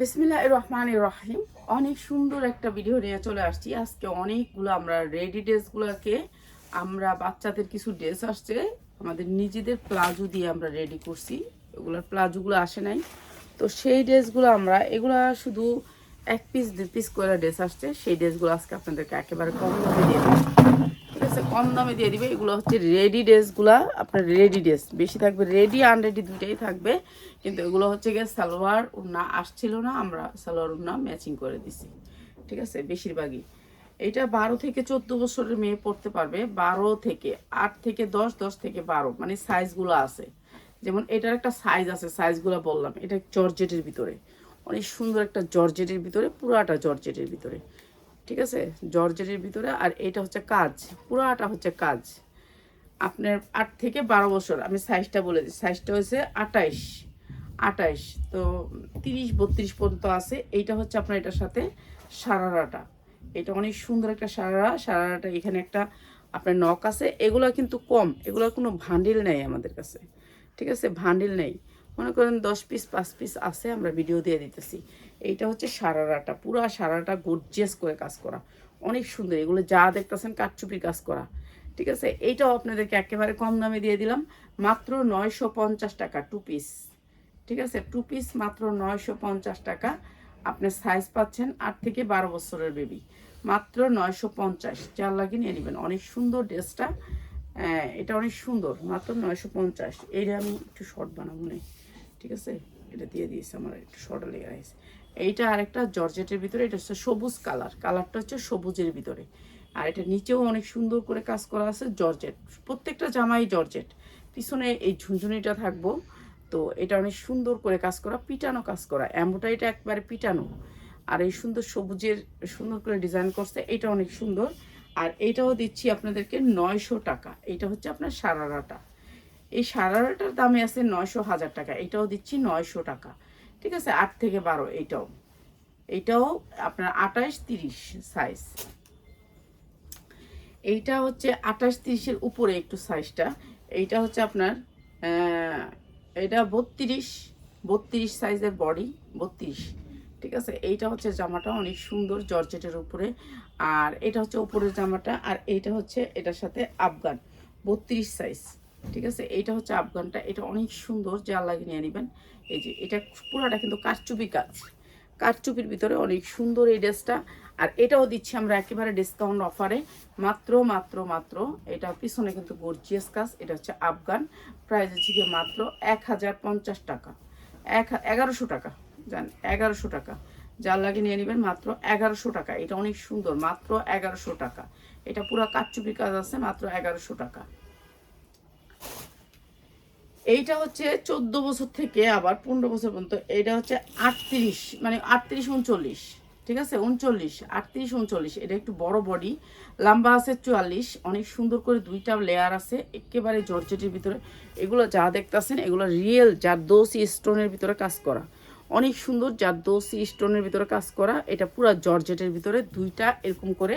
বিসমিল্লাহ রহমান রহিম। অনেক সুন্দর একটা ভিডিও নিয়ে চলে আসছি। আজকে অনেকগুলো আমরা রেডি ড্রেসগুলোকে আমরা বাচ্চাদের কিছু ড্রেস আসছে, আমাদের নিজেদের প্লাজো দিয়ে আমরা রেডি করছি। ওগুলোর প্লাজোগুলো আসে নাই। তো সেই ড্রেসগুলো আমরা, এগুলা শুধু এক পিস দুই পিস করে ড্রেস আসছে। সেই ড্রেসগুলো আজকে আপনাদেরকে একেবারে কম দামে দিয়ে দেবো কম দামে দিয়ে দিবে। এগুলো হচ্ছে রেডি ড্রেসগুলা আপনার রেডি ড্রেস বেশি থাকবে রেডি আনরেডি দুইটাই থাকবে। কিন্তু এগুলো হচ্ছে গিয়ে সালোয়ার উন্না আসছিল না, আমরা সালোয়ার উন্না ম্যাচিং করে দিছি। ঠিক আছে? বেশিরভাগই। এটা বারো থেকে চোদ্দ বছরের মেয়ে পড়তে পারবে। বারো থেকে আট থেকে দশ দশ থেকে বারো। মানে সাইজগুলো আছে। যেমন এটার একটা সাইজ আছে সাইজগুলো বললাম। এটা জর্জেটের ভিতরে। অনেক সুন্দর একটা জর্জেটের ভিতরে, পুরাটা জর্জেটের ভিতরে। ঠিক আছে? জর্জেটের ভিতরে, আর এটা হচ্ছে কাজ। পুরাটা হচ্ছে কাজ। আপনার আট থেকে বারো বছর, আমি সাইজটা বলে দিই। সাইজটা হচ্ছে আটাইশ। আটাইশ, তো তিরিশ, বত্রিশ পর্যন্ত আছে। এইটা হচ্ছে আপনার এটার সাথে সারারাটা। এটা অনেক সুন্দর একটা সারারা। সারারাটা এখানে একটা আপনার নখ আছে। এগুলো কিন্তু কম। এগুলোর কোনো ভান্ডিল নেই আমাদের কাছে। ঠিক আছে? ভান্ডিল নেই। মনে করেন দশ পিস পাঁচ পিস আছে, আমরা ভিডিও দিয়ে দিতেছি। এইটা হচ্ছে সারারাটা, পুরো সারাটা গর্জিয়াস করে কাজ করা। অনেক সুন্দর, এগুলো যা দেখতেছেন কাঠচুপি কাজ করা। ঠিক আছে? এইটাও আপনাদেরকে একেবারে কম দামে দিয়ে দিলাম। মাত্র নয়শো পঞ্চাশ টাকা টু পিস ঠিক আছে? টু পিস মাত্র নয়শো পঞ্চাশ টাকা। আপনি সাইজ পাচ্ছেন আট থেকে বারো বছরের বেবি মাত্র নয়শো পঞ্চাশ। চার লাগিয়ে নিয়ে নেবেন। অনেক সুন্দর ড্রেসটা। এটা অনেক সুন্দর। মাত্র নয়শো পঞ্চাশ। এইটা আমি একটু শর্ট বানাবো না। ঠিক আছে? এটা দিয়ে দিয়েছে আমার একটু শর্ট লেগে আছে। এইটা আরেকটা জর্জেটের ভিতরে, এটা হচ্ছে সবুজ কালার। কালারটা হচ্ছে সবুজের ভিতরে। আর এটা নিচেও অনেক সুন্দর করে কাজ করা আছে জর্জেট। প্রত্যেকটা জামাই জর্জেট। পিছনে এই ঝুনঝুনিটা থাকব। তো এটা অনেক সুন্দর করে কাজ করা, পিটানো কাজ করা। অ্যাম্বোটারিটা একবারে পিটানো। আর এই সুন্দর সবুজের, সুন্দর করে ডিজাইন করছে, এটা অনেক সুন্দর। আর এইটাও দিচ্ছি আপনাদেরকে নয়শো টাকা। এটা হচ্ছে আপনার সারারাটা। এই সারারাটার দামে আছে নয়শো হাজার টাকা। এটাও দিচ্ছি নয়শো টাকা। ঠিক আছে? আট থেকে বারো, এইটাও। এইটাও আপনার আঠাশ তিরিশ সাইজ এইটা হচ্ছে আঠাশ তিরিশের উপরে একটু সাইজটা এইটা হচ্ছে আপনার এটা বত্রিশ বত্রিশ সাইজের বডি বত্রিশ। ঠিক আছে? এইটা হচ্ছে জামাটা অনেক সুন্দর জর্জেটের উপরে। আর এটা হচ্ছে উপরের জামাটা, আর এইটা হচ্ছে এটার সাথে আফগান, বত্রিশ সাইজ ঠিক আছে? এইটা হচ্ছে আফগানটা। এটা অনেক সুন্দর, যা লাগিয়ে নিয়ে নেবেন। এই যে, এটা পুরাটা কিন্তু কারচুপি কাজ। কারচুপির ভিতরে অনেক সুন্দর এই ড্রেসটা। আর এটাও দিচ্ছি আমরা একেবারে ডিসকাউন্ট অফারে মাত্র মাত্র মাত্র, এটা পিছনে কিন্তু গর্জিয়াস কাজ। এটা হচ্ছে আফগান। প্রাইস হচ্ছে গিয়ে মাত্র এক হাজার পঞ্চাশ টাকা। এক, এগারোশো টাকা। জান, এগারোশো টাকা। যার লাগে নিয়ে নেবেন মাত্র এগারোশো টাকা। এটা অনেক সুন্দর, মাত্র এগারোশো টাকা। এটা পুরো কারচুপি কাজ আছে, মাত্র এগারোশো টাকা। এইটা হচ্ছে চোদ্দ বছর থেকে আবার পনেরো বছর পর্যন্ত এটা হচ্ছে আটত্রিশ মানে আটত্রিশ উনচল্লিশ, ঠিক আছে? উনচল্লিশ, আটত্রিশ উনচল্লিশ, এটা একটু বড় বডি লম্বা আছে চুয়াল্লিশ, অনেক সুন্দর করে দুইটা লেয়ার আছে, একেবারে জর্জেটের ভিতরে। এগুলো যা দেখতেছেন, এগুলো রিয়েল যার দোষী স্টোনের ভিতরে কাজ করা। অনেক সুন্দর যার দোষী স্টোনের ভিতরে কাজ করা, এটা পুরো জর্জেটের ভিতরে দুইটা এরকম করে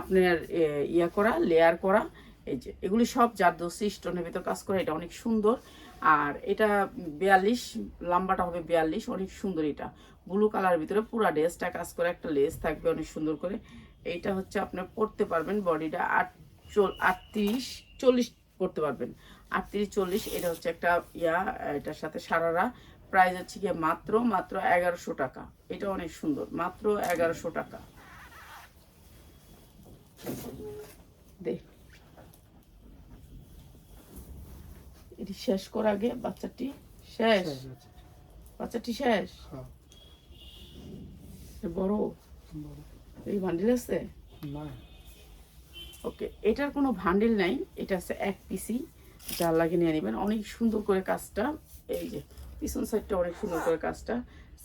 আপনার ইয়া করা লেয়ার করা, এই যে, এগুলি সব জারদোসি স্টোনের ভিতরে কাজ করা, এটা অনেক সুন্দর। আর এটা বিয়াল্লিশ, লম্বাটা হবে বিয়াল্লিশ, অনেক সুন্দর এটা। ব্লু কালার ভিতরে পুরো ড্রেসটা কাজ করে একটা লেস থাকবে অনেক সুন্দর করে। এইটা হচ্ছে আপনার পরতে পারবেন বডিটা আট আটত্রিশ, চল্লিশ করতে পারবেন। আটত্রিশ, চল্লিশ, এটা হচ্ছে একটা ইয়া, এটার সাথে সারারা। প্রাইস হচ্ছে গিয়ে মাত্র মাত্র এগারোশো টাকা। এটা অনেক সুন্দর, মাত্র এগারোশো টাকা। দেখ। এটি শেষ কর আগে বাচ্চাটি শেষ। বাচ্চাটি। শেষ? হ্যাঁ। এ বড়? এই ভান্ডিল আছে? না। ওকে এটার কোনো ভান্ডিল নাই। এটা আছে এক পিসি। যার লাগে নিয়ে নেবেন। অনেক সুন্দর করে কাজটা। এই যে পিছন সাইডটা অনেক সুন্দর করে কাজটা।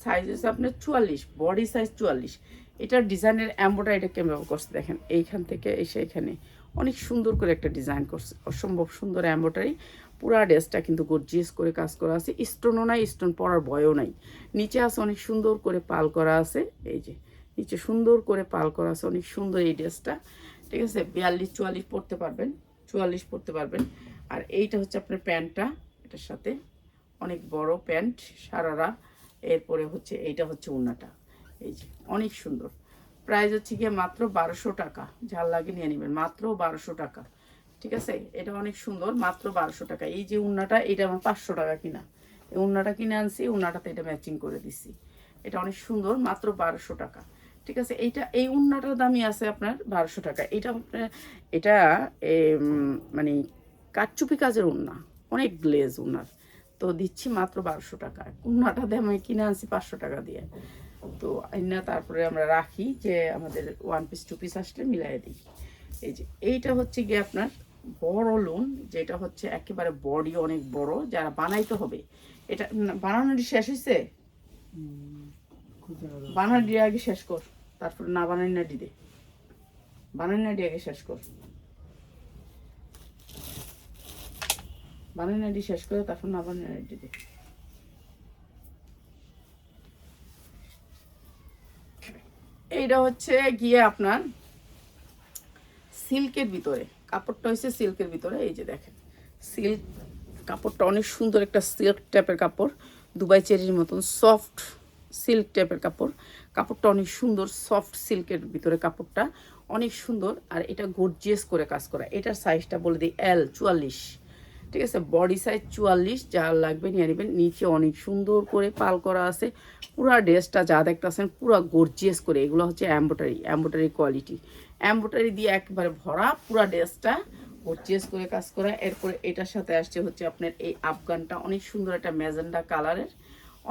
সাইজ হচ্ছে আপনার চুয়াল্লিশ বডি সাইজ চুয়াল্লিশ। এটার ডিজাইনের অ্যাম্বোটা কেমন ব্যবহার করছে দেখেন। এইখান থেকে এসে এখানে অনেক সুন্দর করে একটা ডিজাইন করছে। অসম্ভব সুন্দর অ্যাম্বোটারি পুরা ড্রেসটা কিন্তু গর্জিয়াস করে কাজ করা আছে। স্টোনও নাই স্টোন পরার ভয়ও নাই। নিচে আছে অনেক সুন্দর করে পাল করা আছে। এই যে, নিচে সুন্দর করে পাল করা আছে, অনেক সুন্দর এই ড্রেসটা। ঠিক আছে, বিয়াল্লিশ, চুয়াল্লিশ পরতে পারবেন, চুয়াল্লিশ পরতে পারবেন। আর এইটা হচ্ছে আপনার প্যান্টটা, এটার সাথে অনেক বড় প্যান্ট, সারারা। এরপরে হচ্ছে, এইটা হচ্ছে উন্নাটা এই যে, অনেক সুন্দর। প্রাইস হচ্ছে গিয়ে মাত্র বারোশো টাকা। ঝাল লাগে নিয়ে নেবেন, মাত্র বারোশো টাকা। ঠিক আছে? এটা অনেক সুন্দর, মাত্র বারোশো টাকা। এই যে উন্নাটা, এটা আমার পাঁচশো টাকা কিনা। এই উন্নাটা কিনে আনছি উন্নাটাতে এটা ম্যাচিং করে দিছি। এটা অনেক সুন্দর, মাত্র বারোশো টাকা। ঠিক আছে? এইটা, এই উন্নাটার দামই আছে আপনার বারোশো টাকা। এটা আপনার এটা মানে কাটচুপি কাজের উন্না। অনেক গ্লেজ উন্নার। তো দিচ্ছি মাত্র বারোশো টাকা। উন্নাটা আমি কিনে আনছি পাঁচশো টাকা দিয়ে। তো আইনা তারপরে আমরা রাখি যে আমাদের ওয়ান পিস টু পিস আসলে মিলাই দিই। এই যে, এইটা হচ্ছে গিয়ে আপনার বড় লোন যেটা হচ্ছে একেবারে বডি অনেক বড়, যারা বানাইতে হবে। এটা বানানোর শেষ হয়েছে বানার দিয়ে আগে শেষ কর, তারপর না বানাই না দিদে বানাই না আগে শেষ কর। বানাই না শেষ করে, তারপর না বানাই না দিদে এইটা হচ্ছে গিয়ে আপনার সিল্কের ভিতরে। কাপড়টা হচ্ছে সিল্কের ভিতরে, এই যে দেখেন। সিল্ক কাপড়টা অনেক সুন্দর একটা সিল্ক টাইপের কাপড়, দুবাই চেরির মতন সফট সিল্ক টাইপের কাপড়। কাপড়টা অনেক সুন্দর সফট সিল্কের ভিতরে কাপড়টা, অনেক সুন্দর আর এটা গর্জিয়াস করে কাজ করা। এটার সাইজটা বলে দিই এল চুয়াল্লিশ। ঠিক আছে? বডি সাইজ চুয়াল্লিশ, যা লাগবে নিয়ে নেবেন। নিচে অনেক সুন্দর করে পাল করা আছে। পুরা ড্রেসটা যা দেখতেছেন, পুরা গর্জিয়াস করে। এগুলো হচ্ছে অ্যাম্বোটারি অ্যাম্বোটারি কোয়ালিটি অ্যাম্বোটারি দিয়ে একবারে ভরা, পুরা ড্রেসটা গর্জিয়াস করে কাজ করা। এরপরে এটার সাথে আসছে হচ্ছে আপনার এই আফগানটা। অনেক সুন্দর একটা ম্যাজেন্ডা কালারের,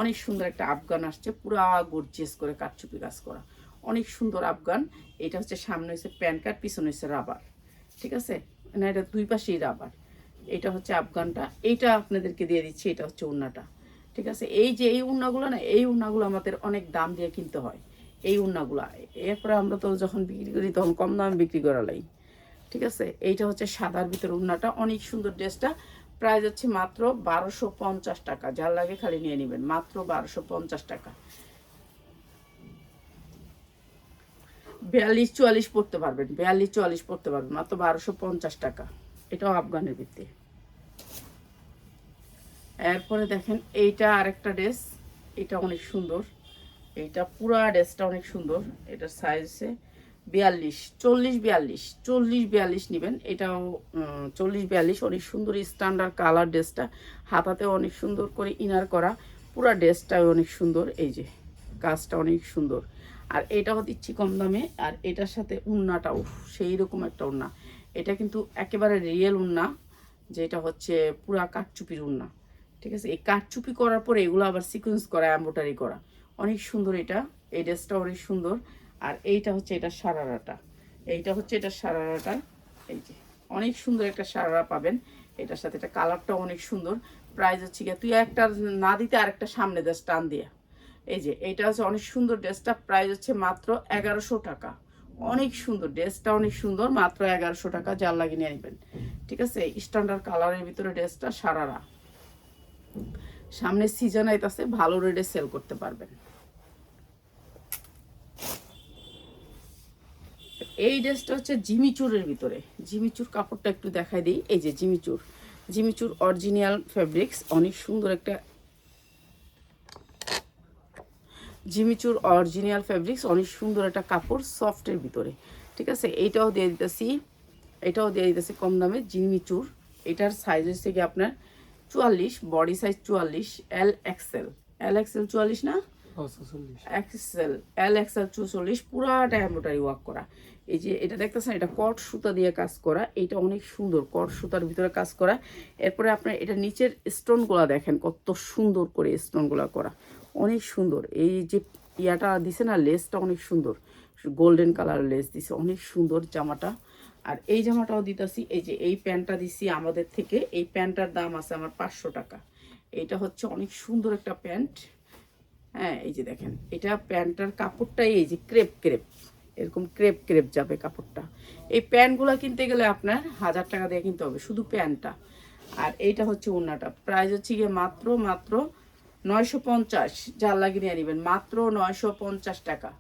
অনেক সুন্দর একটা আফগান আসছে, পুরা গর্জিয়াস করে কাটচুপি কাজ করা। অনেক সুন্দর আফগান। এটা হচ্ছে সামনে হচ্ছে প্যান কার্ড পিছনে হচ্ছে রাবার। ঠিক আছে? না এটা দুই পাশেই রাবার। এটা হচ্ছে আফগানটা। এইটা আপনাদেরকে দিয়ে দিচ্ছি, এটা হচ্ছে উন্নাটা ঠিক আছে? এই যে এই উন্নাগুলো না, এই উন্নাগুলো আমাদের অনেক দাম দিয়ে কিনতে হয়। এই উন্নাগুলো। এরপরে আমরা তো যখন বিক্রি করি তখন কম দামে বিক্রি করা লাই ঠিক আছে? এইটা হচ্ছে সাদার ভিতরে উন্নাটা। অনেক সুন্দর ড্রেসটা। প্রাইস হচ্ছে মাত্র বারোশো পঞ্চাশ টাকা। যার লাগে খালি নিয়ে নেবেন। মাত্র বারোশো পঞ্চাশ টাকা। বিয়াল্লিশ চুয়াল্লিশ পড়তে পারবেন। বিয়াল্লিশ চুয়াল্লিশ পড়তে পারবেন। মাত্র বারোশো পঞ্চাশ টাকা। এটাও আফগানের ভিত্তি। এরপরে দেখেন এইটা আরেকটা ড্রেস। এটা অনেক সুন্দর। এইটা পুরা ড্রেসটা অনেক সুন্দর। এটার সাইজে বিয়াল্লিশ, চল্লিশ বিয়াল্লিশ চল্লিশ বিয়াল্লিশ নেবেন। এটাও চল্লিশ বিয়াল্লিশ, অনেক সুন্দর স্ট্যান্ডার্ড কালার ড্রেসটা। হাতাতে অনেক সুন্দর করে ইনার করা। পুরা ড্রেসটাও অনেক সুন্দর। এই যে, কাজটা অনেক সুন্দর। আর এটাও দিচ্ছি কম দামে, আর এটার সাথে উন্নাটাও সেই রকম একটা উন্না। এটা কিন্তু একেবারে রিয়েল উন্না, যেটা হচ্ছে পুরা কাঠচুপির উন্না। ঠিক আছে? এই কাঠচুপি করার পরে এগুলো আবার সিকোয়েন্স করা এম্বোটারি করা। অনেক সুন্দর এটা। এই ড্রেসটা অনেক সুন্দর। আর এইটা হচ্ছে এটা সারারাটা। এইটা হচ্ছে এটা সারারাটা। এই যে, অনেক সুন্দর একটা সারারা পাবেন। এটার সাথে এটা কালারটা অনেক সুন্দর। প্রাইস হচ্ছে গিয়ে, তুই একটা না দিতে আরেকটা সামনে দেশ টান দিয়া। এই যে এটা হচ্ছে অনেক সুন্দর ড্রেসটা। প্রাইস হচ্ছে মাত্র এগারোশো টাকা। অনেক সুন্দর, ড্রেসটা অনেক সুন্দর। মাত্র এগারোশো টাকা, যার লাগিয়ে নিয়ে ঠিক আছে? স্ট্যান্ডার্ড কালারের ভিতরে ড্রেসটা সারারা। সামনে সিজন আইতাছে, ভালো রেটে সেল করতে পারবেন এই ড্রেসটা হচ্ছে জিমিচুরের ভিতরে। জিমিচুর কাপড়টা একটু দেখাই দিই। এই যে জিমিচুর জিমিচুর অরিজিনাল ফেব্রিক্স অনেক সুন্দর একটা জিমিচুর অরিজিনাল ফেব্রিক্স অনেক সুন্দর একটা কাপড় সফটের ভিতরে। ঠিক আছে? এইটাও দিয়ে দিতেছি। এটাও দিয়ে দিতেছি কম দামে জিমিচুর এটার সাইজ হচ্ছে কি আপনার চুয়াল্লিশ বডি সাইজ চুয়াল্লিশ এল এক্সেল এল এক্সেল চুয়াল্লিশ না? এক্সেল এল এক্সেল চুচল্লিশ পুরাটা এম্বোটারি ওয়ার্ক করা। এই যে এটা দেখতেছেন এটা কট সুতা দিয়ে কাজ করা এটা অনেক সুন্দর কট সুতার ভিতরে কাজ করা। এরপরে আপনার এটা নিচের স্টোনগুলো দেখেন কত সুন্দর করে স্টোনগুলো করা। অনেক সুন্দর। এই যে ইয়াটা দিছে না লেসটা অনেক সুন্দর। গোল্ডেন কালার লেস দিছে অনেক সুন্দর জামাটা। আর এই জামাটাও দিতেছি, এই যে এই প্যান্টটা দিছি আমাদের থেকে, এই প্যান্টটার দাম আছে আমার পাঁচশো টাকা। এইটা হচ্ছে অনেক সুন্দর একটা প্যান্ট। হ্যাঁ এই যে দেখেন, এটা প্যান্টটার কাপড়টাই এই যে ক্রেপ ক্রেপ, এরকম ক্রেপ ক্রেপ যাবে কাপড়টা। এই প্যান্টগুলো কিনতে গেলে আপনার হাজার টাকা দিয়ে কিনতে হবে, শুধু প্যান্টটা। আর এইটা হচ্ছে ওড়নাটা, প্রাইস হচ্ছে গিয়ে মাত্র মাত্র নয়শো পঞ্চাশ। যার লাগিয়ে নিয়ে নেবেন, মাত্র নয়শো পঞ্চাশ টাকা।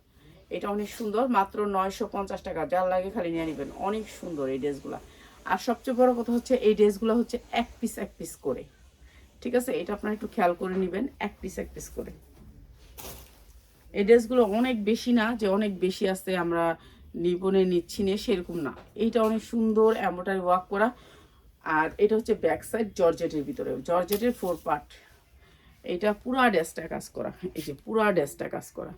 এটা অনেক সুন্দর, মাত্র নয়শো পঞ্চাশ টাকা। যার লাগে খালি নিয়ে নেবেন। অনেক সুন্দর এই ড্রেসগুলো। আর সবচেয়ে বড় কথা হচ্ছে, এই ড্রেসগুলো হচ্ছে এক পিস এক পিস করে। ঠিক আছে? এটা আপনারা একটু খেয়াল করে নেবেন, এক পিস এক পিস করে। এই ড্রেসগুলো অনেক বেশি না, যে অনেক বেশি আছে আমরা নিবনে নিচ্ছি না, সেরকম না। এইটা অনেক সুন্দর এম্বোটারি ওয়ার্ক করা। আর এটা হচ্ছে ব্যাক সাইড জর্জেটের ভিতরে, জর্জেটের ফোর পার্ট এটা পুরা ড্রেসটা কাজ করা। এই যে পুরা ড্রেসটা কাজ করা।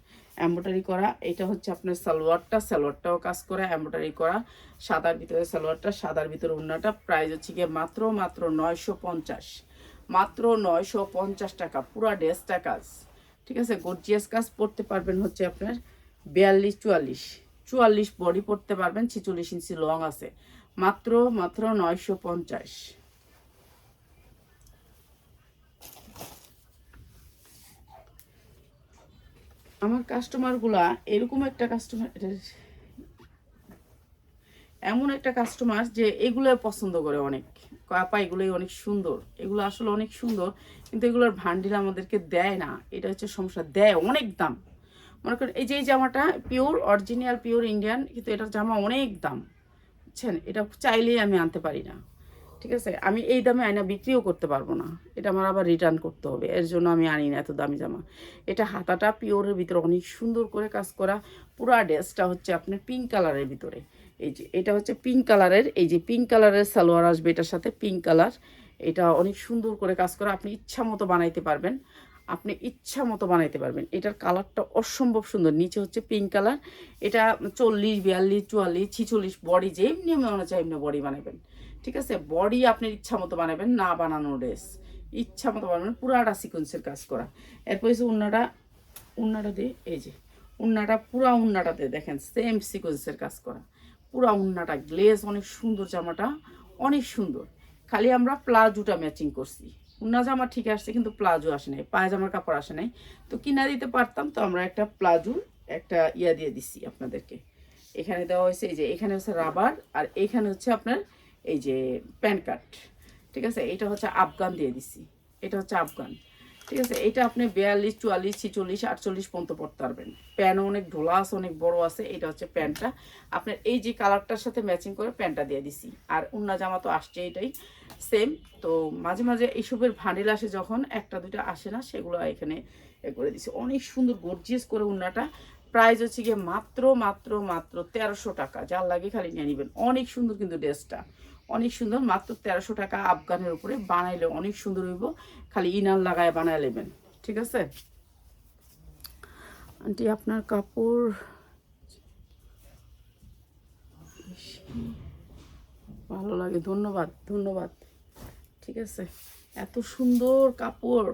এম্ব্রয়ডারি করা, এটা হচ্ছে আপনার সালোয়ারটা, সালোয়ারটাও কাজ করা এম্ব্রয়ডারি করা। সাদার ভিতরে সালোয়ারটা, সাদার ভিতরে উন্নাটা প্রাইস হচ্ছে গিয়ে মাত্র মাত্র নয়শো পঞ্চাশ। মাত্র নয়শো পঞ্চাশ টাকা, পুরা ড্রেসটা কাজ। ঠিক আছে? গর্জিয়াস কাজ পড়তে পারবেন হচ্ছে আপনার বিয়াল্লিশ, চুয়াল্লিশ। চুয়াল্লিশ বডি পড়তে পারবেন, ছিচল্লিশ ইঞ্চি লং আছে। মাত্র মাত্র নয়শো পঞ্চাশ। আমার কাস্টমারগুলা এরকম একটা কাস্টমার এমন একটা কাস্টমার যে এগুলো পছন্দ করে অনেক। আপা এগুলোই অনেক সুন্দর। এগুলো আসলে অনেক সুন্দর, কিন্তু এগুলোর ভান্ডিল আমাদেরকে দেয় না। এটা হচ্ছে সমস্যা দেয় অনেক দাম। মনে করেন এই যে, এই জামাটা পিওর অরিজিনাল পিওর ইন্ডিয়ান কিন্তু এটার জামা অনেক দাম। বুঝছেন? এটা চাইলেই আমি আনতে পারি না। ঠিক আছে? আমি এই দামে আয়না বিক্রিও করতে পারব না। এটা আমার আবার রিটার্ন করতে হবে। এর জন্য আমি আনি না এত দামি জামা। এটা হাতাটা পিওরের ভিতরে অনেক সুন্দর করে কাজ করা। পুরা ড্রেসটা হচ্ছে আপনার পিঙ্ক কালারের ভিতরে। এই যে, এটা হচ্ছে পিঙ্ক কালারের এই যে পিঙ্ক কালারের সালোয়ার আসবে এটার সাথে পিঙ্ক কালার এটা অনেক সুন্দর করে কাজ করা। আপনি ইচ্ছা মতো বানাইতে পারবেন। আপনি ইচ্ছা মতো বানাইতে পারবেন। এটার কালারটা অসম্ভব সুন্দর। নিচে হচ্ছে পিঙ্ক কালার এটা চল্লিশ, বিয়াল্লিশ, চুয়াল্লিশ, ছিচল্লিশ, বডি যেমনি মনে চাই এমনি বডি বানাবেন। ঠিক আছে? বডি আপনার ইচ্ছা মতো বানাবেন, না বানানো ড্রেস ইচ্ছা মতো বানাবেন, পুরাটা সিকোয়েন্সের কাজ করা। এরপর হচ্ছে উন্নাটা উন্নাটা দিয়ে, এই যে, উন্নাটা, পুরা উন্নাটাতে দেখেন সেম সিকোয়েন্সের কাজ করা। পুরা উন্নাটা গ্লেজ অনেক সুন্দর জামাটা, অনেক সুন্দর। খালি আমরা প্লাজোটা ম্যাচিং করছি। উন্না জামা ঠিক আসছে, কিন্তু প্লাজো আসে নাই, পায়জামার কাপড় আসে নাই। তো কিনা দিতে পারতাম, তো আমরা একটা প্লাজো, একটা ইয়া দিয়ে দিচ্ছি আপনাদেরকে। এখানে দেওয়া হয়েছে, এই যে, এখানে হচ্ছে রাবার আর এখানে হচ্ছে আপনার এই যে প্যান কার্ড, ঠিক আছে? এটা হচ্ছে আফগান দিয়ে দিছি। এটা হচ্ছে আফগান, ঠিক আছে? এটা আপনি বিয়াল্লিশ, চুয়াল্লিশ, ছিচল্লিশ, আটচল্লিশ পর্যন্ত পড়তে পারবেন। প্যানও অনেক ঢোলা আছে, অনেক বড় আছে এটা হচ্ছে প্যান্টটা আপনার এই যে কালারটার সাথে ম্যাচিং করে প্যান্টটা দিয়ে দিছি। আর উন্না জামা তো আসছে এটাই সেম তো মাঝে মাঝে এইসবের ভান্ডিল আসে যখন, একটা, দুইটা আসে না, সেগুলো এখানে এ করে দিছি। অনেক সুন্দর গর্জিয়াস করে উন্নাটা। প্রাইস হচ্ছে গিয়ে মাত্র মাত্র মাত্র তেরোশো টাকা। যার লাগে খালি নিয়ে নেবেন। অনেক সুন্দর কিন্তু ড্রেসটা। অনেক সুন্দর, মাত্র তেরোশো টাকা আফগানের উপরে বানাইলে অনেক সুন্দর হইব। খালি ইনার লাগায় বানায় নেবেন, ঠিক আছে? আন্টি, আপনার কাপড় ভালো লাগে, ধন্যবাদ ধন্যবাদ, ঠিক আছে? এত সুন্দর কাপড়,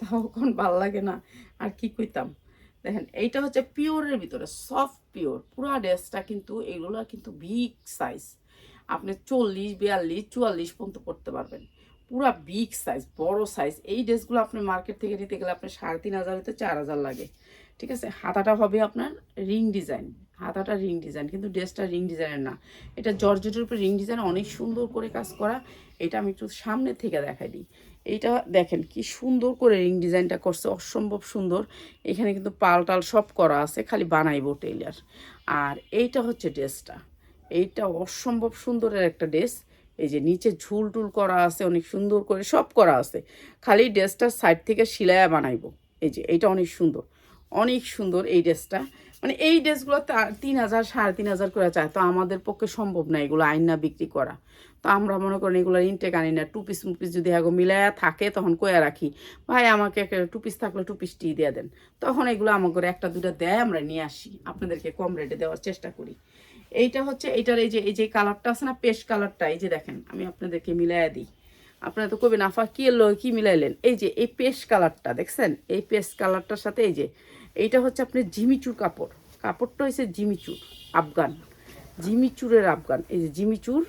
তাও কোন ভালো লাগে না, আর কি কইতাম? দেখেন, এইটা হচ্ছে পিওরের ভিতরে, সফট পিওর, পুরা ড্রেসটা কিন্তু, এগুলো কিন্তু বিগ সাইজ আপনি চল্লিশ, বিয়াল্লিশ, চুয়াল্লিশ পর্যন্ত পড়তে পারবেন। পুরা বিগ সাইজ বড় সাইজ এই ড্রেসগুলো আপনি মার্কেট থেকে নিতে গেলে আপনার সাড়ে তিন হাজার হতে চার হাজার লাগে। ঠিক আছে? হাতাটা হবে আপনার রিং ডিজাইন হাতাটা রিং ডিজাইন কিন্তু ড্রেসটা রিং ডিজাইনের না। এটা জর্জেটের উপরে রিং ডিজাইন অনেক সুন্দর করে কাজ করা। এটা আমি একটু সামনে থেকে দেখাই দিই। এইটা দেখেন কি সুন্দর করে রিং ডিজাইনটা করছে, অসম্ভব সুন্দর। এখানে কিন্তু পাল টাল সব করা আছে, খালি বানাইবো টেইলার আর এইটা হচ্ছে ড্রেসটা। এইটা অসম্ভব সুন্দরের একটা ড্রেস। এই যে নিচে ঝুল টুল করা আছে, অনেক সুন্দর করে সব করা আছে। খালি ড্রেসটার সাইড থেকে সিলাইয়া বানাইবো। এই যে এইটা অনেক সুন্দর। অনেক সুন্দর এই ড্রেসটা। মানে এই ড্রেসগুলো তিন হাজার, সাড়ে তিন হাজার করে চায়। তো আমাদের পক্ষে সম্ভব না এগুলো আইনা বিক্রি করা। তো আমরা মনে করেন এগুলো ইনটেক আনি না। টু পিস মুপিস যদি এগো মিলায়া থাকে তখন কয়ে রাখি, ভাই, আমাকে একটা টু পিস থাকলে টু পিসটি দিয়ে দেন। তখন এগুলো আমাকে একটা দুটো দেয়, আমরা নিয়ে আসি। আপনাদেরকে কম রেটে দেওয়ার চেষ্টা করি। এইটা হচ্ছে এইটার এই যে এই যে কালারটা আছে না, পেস্ট কালারটা, এই যে দেখেন, আমি আপনাদেরকে মিলাইয়া দিই। আপনারা তো কবে নাফা কি এলো, কি মিলাইলেন? এই যে, এই পেস্ট কালারটা, দেখছেন? এই পেস্ট কালারটার সাথে এই যে, এইটা হচ্ছে আপনার জিমিচুর কাপড়। কাপড়টা হয়েছে জিমিচুর, আফগান। জিমিচুরের আফগান, এই যে জিমিচুর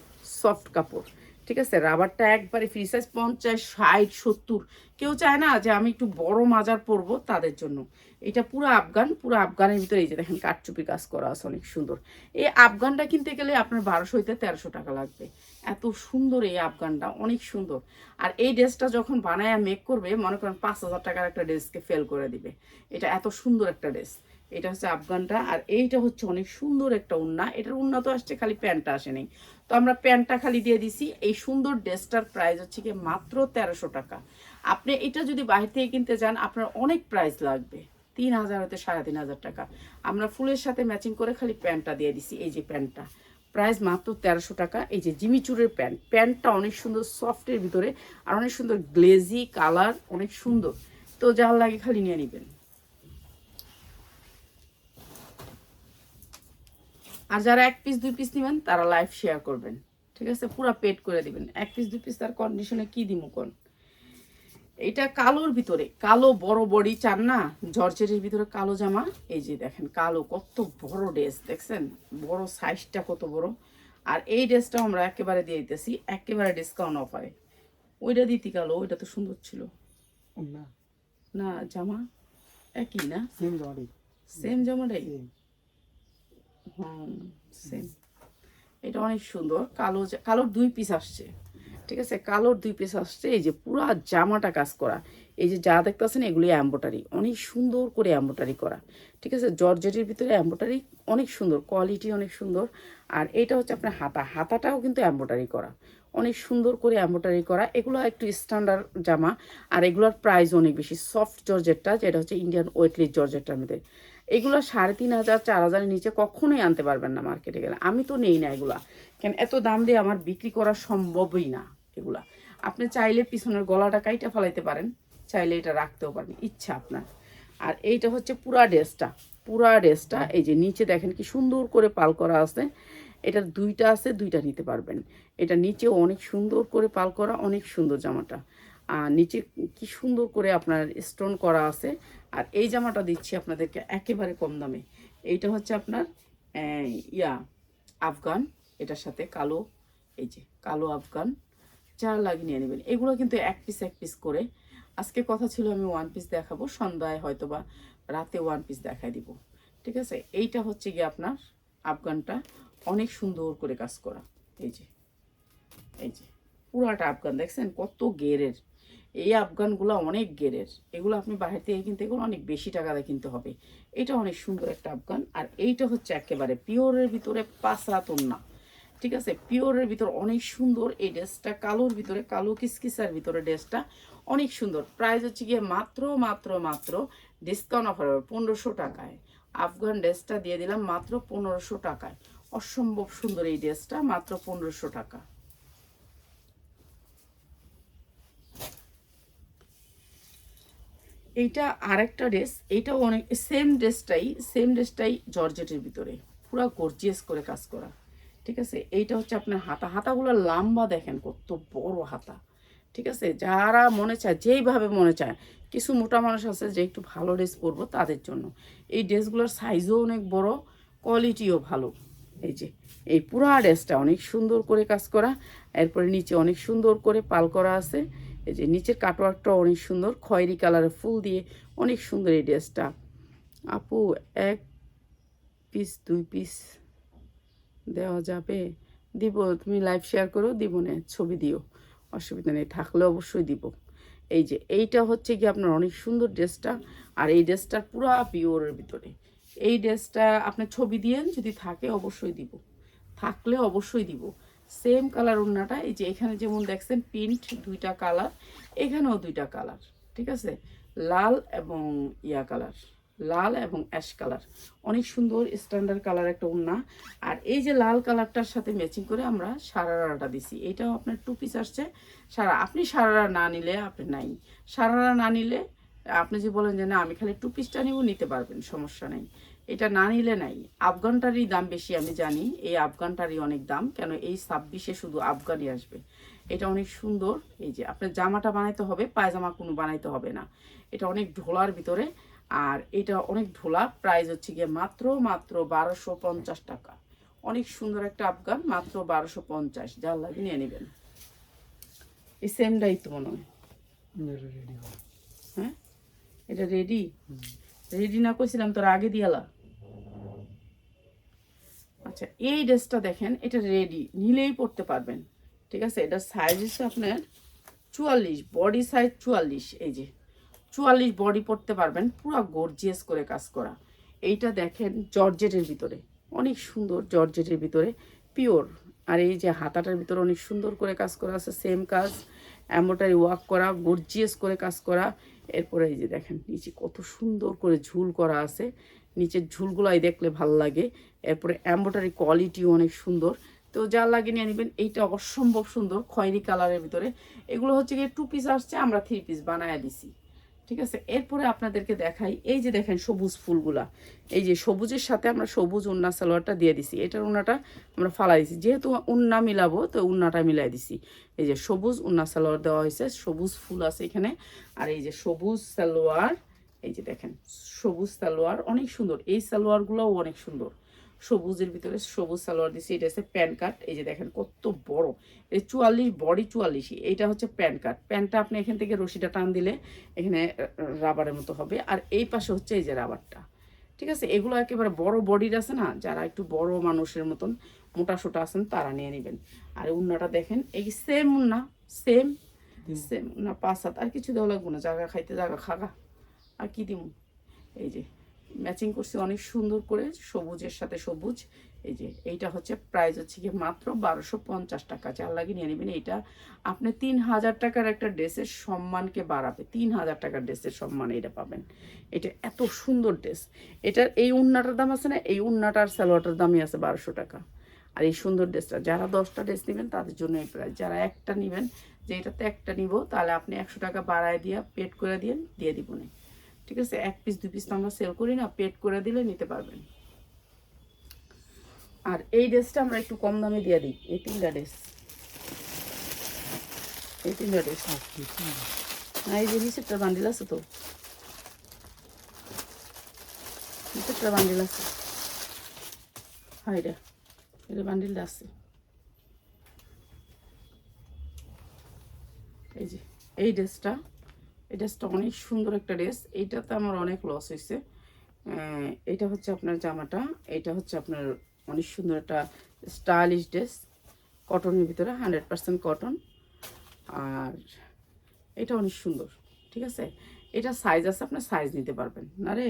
সফট কাপড়। ঠিক আছে? রাবারটা একবারে ফ্রি সাইজ পঞ্চাশ, ষাট, সত্তর। কেউ চায় না যে আমি একটু বড় মাজার পরবো তাদের জন্য। এটা পুরো আফগান, পুরো আফগানের ভিতরে এই যে দেখেন কাঠচুপি কাজ করা আছে, অনেক সুন্দর। এই আফগানটা কিনতে গেলে আপনার বারোশো হইতে তেরোশো টাকা লাগবে। এত সুন্দর এই আফগানটা, অনেক সুন্দর। আর এই ড্রেসটা যখন বানায় মেক করবে, মনে করেন পাঁচ হাজার টাকার একটা ড্রেসকে ফেল করে দিবে। এটা এত সুন্দর একটা ড্রেস। এটা হচ্ছে আফগানটা, আর এইটা হচ্ছে অনেক সুন্দর একটা উন্না। এটার উন্না তো আসছে, খালি প্যান্টটা আসে আসেনি তো আমরা প্যান্টটা খালি দিয়ে দিছি, এই সুন্দর ড্রেসটার প্রাইস হচ্ছে কি মাত্র তেরোশো টাকা। আপনি এটা যদি বাইরে থেকে কিনতে যান, আপনার অনেক প্রাইস লাগবে, তিন হাজার হতে সাড়ে তিন হাজার টাকা। আমরা ফুলের সাথে ম্যাচিং করে খালি প্যান্টটা দিয়ে দিছি, এই যে প্যান্টটা। প্রাইস মাত্র তেরোশো টাকা, এই যে জিমিচুরের প্যান্ট। প্যান্টটা অনেক সুন্দর সফটের ভিতরে, আর অনেক সুন্দর গ্লেজি কালার অনেক সুন্দর। তো যার লাগে খালি নিয়ে নেবেন। আর যারা এক পিস দুই পিস নেবেন তারা লাইভ শেয়ার করবেন। ঠিক আছে? পুরো পেড করে দিবেন। এক পিস দুই পিস তার কন্ডিশনে কি দিমু কোন? এটা কালোর ভিতরে কালো বড় বডি চান না? জর্জেটের ভিতরে কালো জামা। এই যে দেখেন কালো কত বড় ড্রেস দেখছেন? বড় সাইজটা কত বড়। আর এই ড্রেসটা আমরা একেবারে দিয়ে দিতেছি একেবারে ডিসকাউন্ট অফারে ওইটা দিতি কালো ওইটা তো সুন্দর ছিল। না। না জামা একই না? সেম জড়ি সেম জামাটাই? হুম সেম এটা অনেক সুন্দর। কালো কালোর দুই পিস আসছে। ঠিক আছে? কালোর দুই পিস আসছে। এই যে পুরা জামাটা কাজ করা। এই যে যা দেখতেছেন এগুলি অ্যাম্বোটারি অনেক সুন্দর করে অ্যাম্বোটারি করা। ঠিক আছে? জর্জেটের ভিতরে অ্যাম্বোটারি অনেক সুন্দর। কোয়ালিটি অনেক সুন্দর। আর এটা হচ্ছে আপনার হাতা। হাতাটাও কিন্তু অ্যাম্বোটারি করা। অনেক সুন্দর করে অ্যাম্বোটারি করা। এগুলো একটু স্ট্যান্ডার্ড জামা। আর এগুলোর প্রাইস অনেক বেশি। সফট জর্জেটটা, যেটা হচ্ছে ইন্ডিয়ান ওয়েটলিস জর্জেটটার মধ্যে। এগুলো সাড়ে তিন হাজার, চার হাজারের নিচে কখনোই আনতে পারবেন না মার্কেটে গেলে। আমি তো নেই না এগুলা। কেন, এত দাম দিয়ে আমার বিক্রি করা সম্ভবই না এগুলা। আপনি চাইলে পিছনের গলাটা কাইটা ফেলাইতে পারেন, চাইলে এটা রাখতেও পারেন, ইচ্ছা আপনার। আর এইটা হচ্ছে পুরা ড্রেসটা পুরা ড্রেসটা, এই যে নিচে দেখেন কি সুন্দর করে পাল করা আছে। এটার দুইটা আছে, দুইটা নিতে পারবেন। এটা নিচে অনেক সুন্দর করে পাল করা, অনেক সুন্দর জামাটা। নিচে কি সুন্দর করে আপনার স্টোন করা আছে। আর এই জামাটা দিচ্ছি আপনাদেরকে একেবারে কম দামে। এইটা হচ্ছে আপনার ইয়া, আফগান। এটার সাথে কালো, এই যে, কালো আফগান। যা লাগিয়ে নিয়ে নেবেন। এগুলো কিন্তু এক পিস এক পিস করে। আজকে কথা ছিল আমি ওয়ান পিস দেখাবো। সন্ধ্যায় হয়তো বা রাতে ওয়ান পিস দেখাই দিব। ঠিক আছে? এইটা হচ্ছে গিয়ে আপনার আফগানটা। অনেক সুন্দর করে কাজ করা। এই যে এই যে, পুরাটা আফগান। দেখছেন? কত গেরের। এই আফগানগুলো অনেক গেরের। এগুলো আপনি বাইরে থেকে কিনতে এগুলো অনেক বেশি টাকা দিয়ে কিনতে হবে। এটা অনেক সুন্দর একটা আফগান। আর এইটা হচ্ছে একেবারে পিওরের ভিতরে পাঁচরাতন না ঠিক আছে? পিওরের ভিতর অনেক সুন্দর এই ড্রেসটা। কালোর ভিতরে, কালো কিসকিসার ভিতরে ড্রেসটা অনেক সুন্দর। প্রাইস হচ্ছে গিয়ে মাত্র মাত্র মাত্র ডিসকাউন্ট অফার হবে পনেরোশো টাকায়। আফগান ড্রেসটা দিয়ে দিলাম মাত্র পনেরোশো টাকায়। অসম্ভব সুন্দর এই ড্রেসটা, মাত্র পনেরোশো টাকা। এইটা আরেকটা ড্রেস এইটাও অনেক সেম ড্রেসটাই সেম ড্রেসটাই জর্জেটের ভিতরে। পুরো গর্জিয়াস করে কাজ করা। ঠিক আছে? এইটা হচ্ছে আপনার হাতা। হাতাগুলো লম্বা দেখেন, কত বড় হাতা। ঠিক আছে? যারা মনে চায়, যেইভাবে মনে চায়, কিছু মোটা মানুষ আছে যে একটু ভালো ড্রেস পরবো তাদের জন্য। এই ড্রেসগুলোর সাইজও অনেক বড় কোয়ালিটিও ভালো। এই যে, এই পুরা ড্রেসটা অনেক সুন্দর করে কাজ করা। এরপরে নিচে অনেক সুন্দর করে পাল করা আছে। এই যে নিচের কাটওয়ার্কটা অনেক সুন্দর। খয়েরি কালারের ফুল দিয়ে অনেক সুন্দর এই ড্রেসটা। আপু, এক পিস দুই পিস দেওয়া যাবে? দিব, তুমি লাইভ শেয়ার করো, দিব না, ছবি দিও। অসুবিধা নেই, থাকলে অবশ্যই দিব। এই যে, এইটা হচ্ছে কি আপনার অনেক সুন্দর ড্রেসটা, আর এই ড্রেসটা পুরো পিওরের ভিতরে। এই ড্রেসটা আপনার ছবি দিয়ে যদি থাকে অবশ্যই দিব। থাকলে অবশ্যই দিব। সেম কালার ওড়নাটা, এই যে এখানে যেমন দেখছেন প্রিন্ট দুইটা কালার, এখানেও দুইটা কালার, ঠিক আছে? লাল এবং ইয়া কালার, লাল এবং অ্যাশ কালার। অনেক সুন্দর স্ট্যান্ডার্ড কালার একটা ওড়না। আর এই যে লাল কালারটার সাথে ম্যাচিং করে আমরা সারারাটা দিছি। এটাও আপনার টু পিস আসছে। সারা আপনি সারারা না নিলে আপনি নাই। সারারা না নিলে আপনি যে বলেন যে, না, আমি খালি টু পিসটা নিব, নিতে পারবেন, সমস্যা নেই। এটা না নিলে নাই। আফগানটারই দাম বেশি আমি জানি। এই আফগানটারই অনেক দাম কেন এই ছাব্বিশে শুধু আফগানই আসবে। এটা অনেক সুন্দর। এই যে আপনার জামাটা বানাইতে হবে পায়জামা কোনো বানাইতে হবে না। এটা অনেক ঢোলার ভিতরে আর এটা অনেক ঢোলা। প্রাইস হচ্ছে গিয়ে মাত্র মাত্র বারোশো পঞ্চাশ টাকা। অনেক সুন্দর একটা আফগান মাত্র বারোশো পঞ্চাশ। যার লাগে নিয়ে নেবেন। এই সেমটাই তো মনে হয়। রেডি হ্যাঁ? এটা রেডি রেডি না করছিলাম তোর আগে দিয়ালা আচ্ছা এই ড্রেসটা দেখেন, এটা রেডি নিলেই পড়তে পারবেন। ঠিক আছে, এটা সাইজ হচ্ছে আপনার চুয়াল্লিশ বডি সাইজ চুয়াল্লিশ, এই যে। চুয়াল্লিশ বডি পড়তে পারবেন, পুরো গর্জিয়াস করে কাজ করা। এইটা দেখেন জর্জেটের ভিতরে, অনেক সুন্দর জর্জেটের ভিতরে পিওর আর এই যে হাতাটার ভিতরে অনেক সুন্দর করে কাজ করা আছে সেম কাজ এম্বোটারি ওয়াক করা গর্জিয়াস করে কাজ করা। এরপরে এই যে দেখেন নিচে কত সুন্দর করে ঝুল করা আছে। নিচের ঝুলগুলাই দেখলে ভালো লাগে। এরপরে এম্বোটারি কোয়ালিটিও অনেক সুন্দর। তো যা লাগে নিয়ে নেবেন, এইটা অসম্ভব সুন্দর, খয়েরি কালারের ভিতরে। এগুলো হচ্ছে গিয়ে টু পিস আসছে, আমরা থ্রি পিস বানায় দিছি। ঠিক আছে? এরপরে আপনাদেরকে দেখাই, এই যে দেখেন সবুজ ফুলগুলা। এই যে সবুজের সাথে আমরা সবুজ উন্না সালোয়ারটা দিয়ে দিছি। এটার উন্নাটা আমরা ফালাই দিছি। যেহেতু উন্না মিলাবো, তো উন্নাটা মিলাই দিছি। এই যে সবুজ উন্না সালোয়ার দেওয়া হয়েছে, সবুজ ফুল আছে এখানে। আর এই যে সবুজ সালোয়ার এই যে দেখেন সবুজ সালোয়ার অনেক সুন্দর। এই সালোয়ারগুলোও অনেক সুন্দর। সবুজের ভিতরে সবুজ সালোয়ার দিছি এটা হচ্ছে প্যান্ট কাট। এই যে দেখেন কত বড়। এই চুয়াল্লিশ বডি চুয়াল্লিশই এইটা হচ্ছে প্যান্ট কাট। প্যান্টটা আপনি এখান থেকে রশিটা টান দিলে এখানে রাবারের মতো হবে। আর এই পাশে হচ্ছে এই যে রাবারটা। ঠিক আছে? এগুলো একেবারে বড় বডির আছে না? যারা একটু বড় মানুষের মতন মোটা সোটা আছেন তারা নিয়ে নেবেন। আর উন্নাটা দেখেন এই সেম উন্না সেম সেম না পাঁচ হাত আর কিছু দেওয়া লাগবো না। জায়গা খাইতে জায়গা খাগা। আর কি দিব এই যে ম্যাচিং করছি অনেক সুন্দর করে, সবুজের সাথে সবুজ। এই যে, এইটা হচ্ছে প্রাইস হচ্ছে কি মাত্র বারোশো পঞ্চাশ টাকা। যার লাগে নিয়ে নেবেন এইটা। আপনি তিন হাজার টাকার একটা ড্রেসের সম্মানকে বাড়াবে। তিন হাজার টাকার ড্রেসের সম্মান এটা পাবেন। এটা এত সুন্দর ড্রেস। এটার এই উন্নাটার দাম আছে না? এই উন্নাটার সালোয়ারটার দামই আছে বারোশো টাকা। আর এই সুন্দর ড্রেসটা, যারা দশটা ড্রেস নেবেন তাদের জন্য এই প্রাইস যারা একটা নেবেন, যে এটাতে একটা নিব, তাহলে আপনি একশো টাকা বাড়ায় দিয়ে পেড করে দিয়ে দিয়ে দিব না। ঠিক আছে, এক পিস দু পিস তো আমরা সেল করি না পেড করে দিলে নিতে পারবেন। আর এই ড্রেসটা আমরা একটু কম দামে দিয়ে দিই, এই তিনটা ড্রেস এই তিনটা ড্রেস না, এই যে নিচেরটার বান্ডিল আছে তো। নিচেরটার বান্ডিল আছে। হ্যাঁ এটা। এটা বান্ডিলটা আছে। এই যে, এই ড্রেসটা এই ড্রেসটা অনেক সুন্দর একটা ড্রেস এইটাতে আমার অনেক লস হয়েছে এটা হচ্ছে আপনার জামাটা। এটা হচ্ছে আপনার অনেক সুন্দর একটা স্টাইলিশ ড্রেস কটনের ভিতরে হান্ড্রেড পার্সেন্ট কটন আর এটা অনেক সুন্দর ঠিক আছে? এটা সাইজ আছে আপনার সাইজ নিতে পারবেন না রে?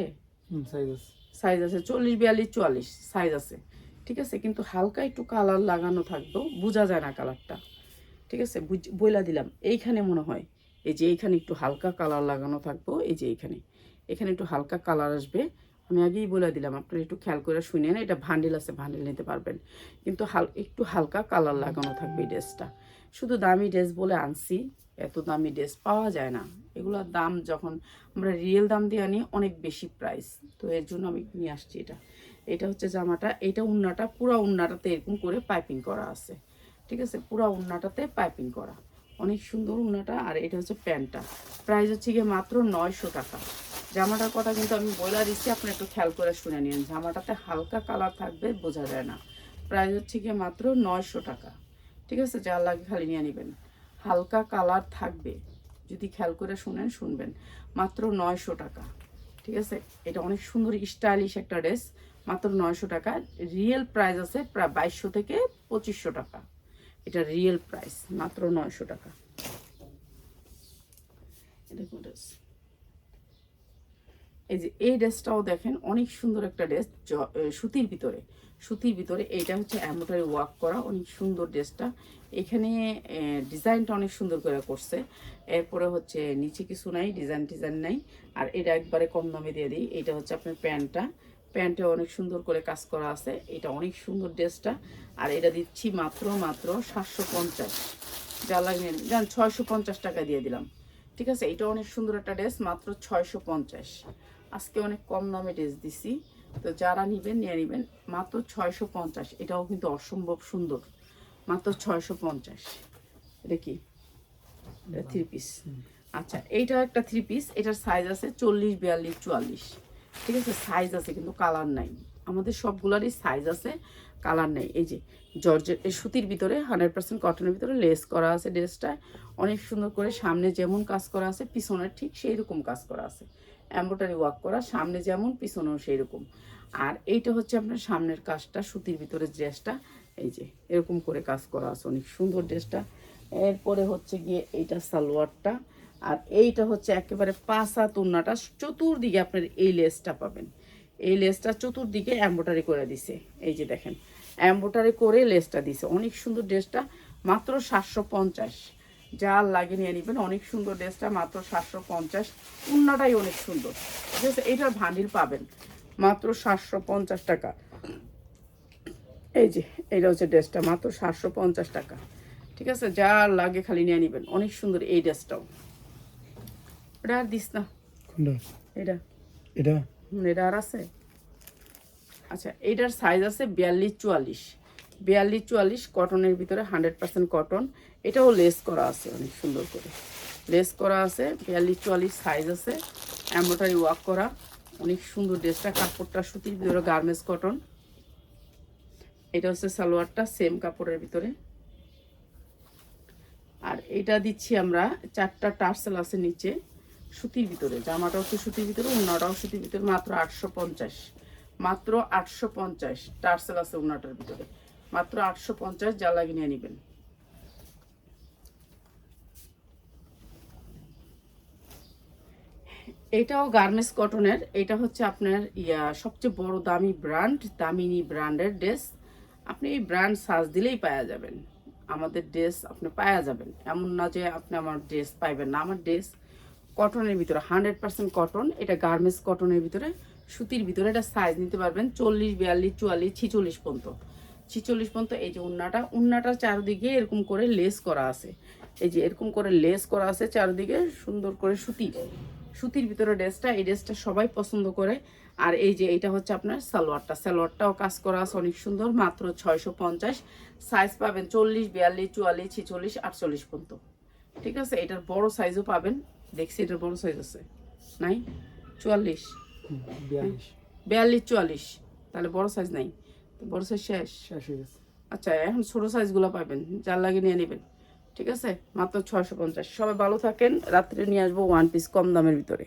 সাইজ আছে। সাইজ আছে চল্লিশ বিয়াল্লিশ চুয়াল্লিশ সাইজ আছে। ঠিক আছে কিন্তু হালকা একটু কালার লাগানো থাকবেও বোঝা যায় না কালারটা ঠিক আছে বইলা দিলাম। এইখানে মনে হয় এই যে এইখানে একটু হালকা কালার লাগানো থাকব, এই যে এইখানে এখানে একটু হালকা কালার আসবে। আমি আগেই বলে দিলাম, আপনারা একটু খেয়াল করে শুনে শুনেন এটা ভান্ডিল আছে, ভান্ডিল নিতে পারবেন। কিন্তু হাল, একটু হালকা কালার লাগানো থাকবে এই ড্রেসটা। শুধু দামি ড্রেস বলে আনছি, এত দামি ড্রেস পাওয়া যায় না। এগুলোর দাম যখন আমরা রিয়েল দাম দিয়ে আনি, অনেক বেশি প্রাইস। তো এর জন্য আমি নিয়ে আসছি এটা। এটা হচ্ছে জামাটা, এটা উন্নাটা, পুরো উন্নাটাতে এরকম করে পাইপিং করা আছে। ঠিক আছে? পুরো উন্নাটাতে পাইপিং করা। অনেক সুন্দর উন্নাটা আর এটা হচ্ছে প্যান্টটা। প্রাইস হচ্ছে গিয়ে মাত্র নয়শো টাকা। জামাটার কথা কিন্তু আমি বলে দিচ্ছি আপনি একটু খেয়াল করে শুনে নিন। জামাটাতে হালকা কালার থাকবে, বোঝা যায় না। প্রাইস হচ্ছে গিয়ে মাত্র নয়শো টাকা। ঠিক আছে? যা লাগে খালি নিয়ে নেবেন। হালকা কালার থাকবে। যদি খেয়াল করে শুনেন, শুনবেন। মাত্র নয়শো টাকা। ঠিক আছে? এটা অনেক সুন্দর স্টাইলিশ একটা ড্রেস। মাত্র নয়শো টাকা। রিয়েল প্রাইস আছে প্রায় বাইশশো থেকে পঁচিশশো টাকা। এটা রিয়েল প্রাইস মাত্র নয়শো টাকা। এই যে এই ড্রেসটাও দেখেন, অনেক সুন্দর একটা ড্রেস সুতির ভিতরে। সুতির ভিতরে এইটা হচ্ছে এম্বোটারি ওয়ার্ক করা, অনেক সুন্দর ড্রেসটা এখানে ডিজাইনটা অনেক সুন্দর করে করছে। এরপরে হচ্ছে নিচে কিছু নাই ডিজাইন ডিজাইন নাই। আর এটা একবারে কম দামে দিয়ে দিই। এটা হচ্ছে আপনার প্যান্টটা। প্যান্টে অনেক সুন্দর করে কাজ করা আছে। এটা অনেক সুন্দর ড্রেসটা। আর এটা দিচ্ছি মাত্র মাত্র সাতশো পঞ্চাশ। যা লাগে যান ছয়শো পঞ্চাশ টাকা দিয়ে দিলাম। ঠিক আছে? এটা অনেক সুন্দর একটা ড্রেস মাত্র ছয়শো পঞ্চাশ। আজকে অনেক কম দামে ড্রেস দিছি। তো যারা নিবেন নিয়ে নিবেন। মাত্র ছয়শো পঞ্চাশ। এটাও কিন্তু অসম্ভব সুন্দর। মাত্র ছয়শো পঞ্চাশ। এটা কি? থ্রি পিস আচ্ছা এইটাও একটা থ্রি পিস এটার সাইজ আছে চল্লিশ বিয়াল্লিশ চুয়াল্লিশ। ঠিক আছে সাইজ আছে কিন্তু কালার নাই। আমাদের সবগুলারই সাইজ আছে কালার নেই। এই যে জর্জের এই সুতির ভিতরে হান্ড্রেড পার্সেন্ট কটনের ভিতরে লেস করা আছে ড্রেসটায় অনেক সুন্দর করে সামনে যেমন কাজ করা আছে পিছনে ঠিক সেই রকম কাজ করা আছে। এম্ব্রয়ডারি ওয়ার্ক করা, সামনে যেমন, পিছনেও সেই রকম আর এইটা হচ্ছে আপনার সামনের কাজটা, সুতির ভিতরে ড্রেসটা এই যে এরকম করে কাজ করা আছে, অনেক সুন্দর ড্রেসটা এরপরে হচ্ছে গিয়ে এইটা সালোয়ারটা। আর এইটা হচ্ছে একেবারে পাঁচা তুন্নাটা চতুর্দিকে আপনার এই লেসটা পাবেন। এই লেসটা চতুর্দিকে এম্ব্রয়ডারি করে দিছে। এই যে দেখেন এম্ব্রয়ডারি করে লেসটা দিছে। অনেক সুন্দর ড্রেসটা, মাত্র সাতশো পঞ্চাশ। যা লাগে নিয়ে নেবেন, অনেক সুন্দর ড্রেসটা, মাত্র সাতশো পঞ্চাশ। উন্নাটাই অনেক সুন্দর। ঠিক আছে এটার ভান্ডিল পাবেন, মাত্র সাতশো পঞ্চাশ টাকা। এই যে, এটা হচ্ছে ড্রেসটা, মাত্র সাতশো পঞ্চাশ টাকা। ঠিক আছে? যা লাগে খালি নিয়ে নেবেন। অনেক সুন্দর এই ড্রেসটাও। এটা আর দিস না কোনটা? এটা। এটা? এটা আর আছে? আচ্ছা এইটার সাইজ আছে বিয়াল্লিশ চুয়াল্লিশ বিয়াল্লিশ চুয়াল্লিশ কটনের ভিতরে হান্ড্রেড পার্সেন্ট কটন এটাও লেস করা আছে অনেক সুন্দর করে। লেস করা আছে বিয়াল্লিশ চুয়াল্লিশ সাইজ আছে। এম্ব্রয়ডারি ওয়ার্ক করা। অনেক সুন্দর ড্রেসটা কাপড়টা সুতির ভিতরে গার্মেন্টস কটন এটা হচ্ছে সালোয়ারটা সেম কাপড়ের ভিতরে। আর এটা দিচ্ছি আমরা চারটা টার্সেল আছে নিচে। সুতির ভিতরে, জামাটা হচ্ছে সুতির ভিতরে, উন্নাটাও সুতির ভিতরে, মাত্র আটশো পঞ্চাশ। মাত্র আটশো পঞ্চাশ টার্সেল আছে উন্নাটার ভিতরে। মাত্র আটশো পঞ্চাশ যা লাগে নিয়ে নেবেন। এটাও গার্মেন্টস কটনের, এটা হচ্ছে আপনার ইয়া, সবচেয়ে বড় দামি ব্র্যান্ড, দামিনী ব্র্যান্ডের ড্রেস। আপনি এই ব্র্যান্ড সার্চ দিলেই পাওয়া যাবেন। আমাদের ড্রেস আপনি পাওয়া যাবেন। এমন না যে আপনি আমার ড্রেস পাইবেন না। আমার ড্রেস কটনের ভিতরে হান্ড্রেড পার্সেন্ট কটন এটা গার্মেন্টস কটনের ভিতরে, সুতির ভিতরে, এটা সাইজ নিতে পারবেন চল্লিশ, বিয়াল্লিশ, চুয়াল্লিশ, ছিচল্লিশ পর্যন্ত। ছিচল্লিশ পর্যন্ত এই যে উন্নাটা, উন্নাটার চারিদিকে এরকম করে লেস করা আছে। এই যে এরকম করে লেস করা আছে চারিদিকে, সুন্দর করে সুতি। সুতির ভিতরে ড্রেসটা এই ড্রেসটা সবাই পছন্দ করে। আর এই যে এটা হচ্ছে আপনার সালোয়ারটা। সালোয়ারটাও কাজ করা আছে অনেক সুন্দর, মাত্র ছয়শো পঞ্চাশ। সাইজ পাবেন চল্লিশ, বিয়াল্লিশ, চুয়াল্লিশ, ছিচল্লিশ, আটচল্লিশ পর্যন্ত। ঠিক আছে? এটার বড় সাইজও পাবেন। দেখছি এটা বড় সাইজ আছে। নাই? চুয়াল্লিশ। বিয়াল্লিশ। বিয়াল্লিশ চুয়াল্লিশ। তাহলে বড় সাইজ নাই। বড় সাইজ শেষ। শেষ হয়ে গেছে। আচ্ছা এখন ছোটো সাইজগুলো পাবেন। যার লাগে নিয়ে নেবেন। ঠিক আছে? মাত্র ছয়শো পঞ্চাশ। সবাই ভালো থাকেন। রাত্রে নিয়ে আসব ওয়ান পিস কম দামের ভিতরে।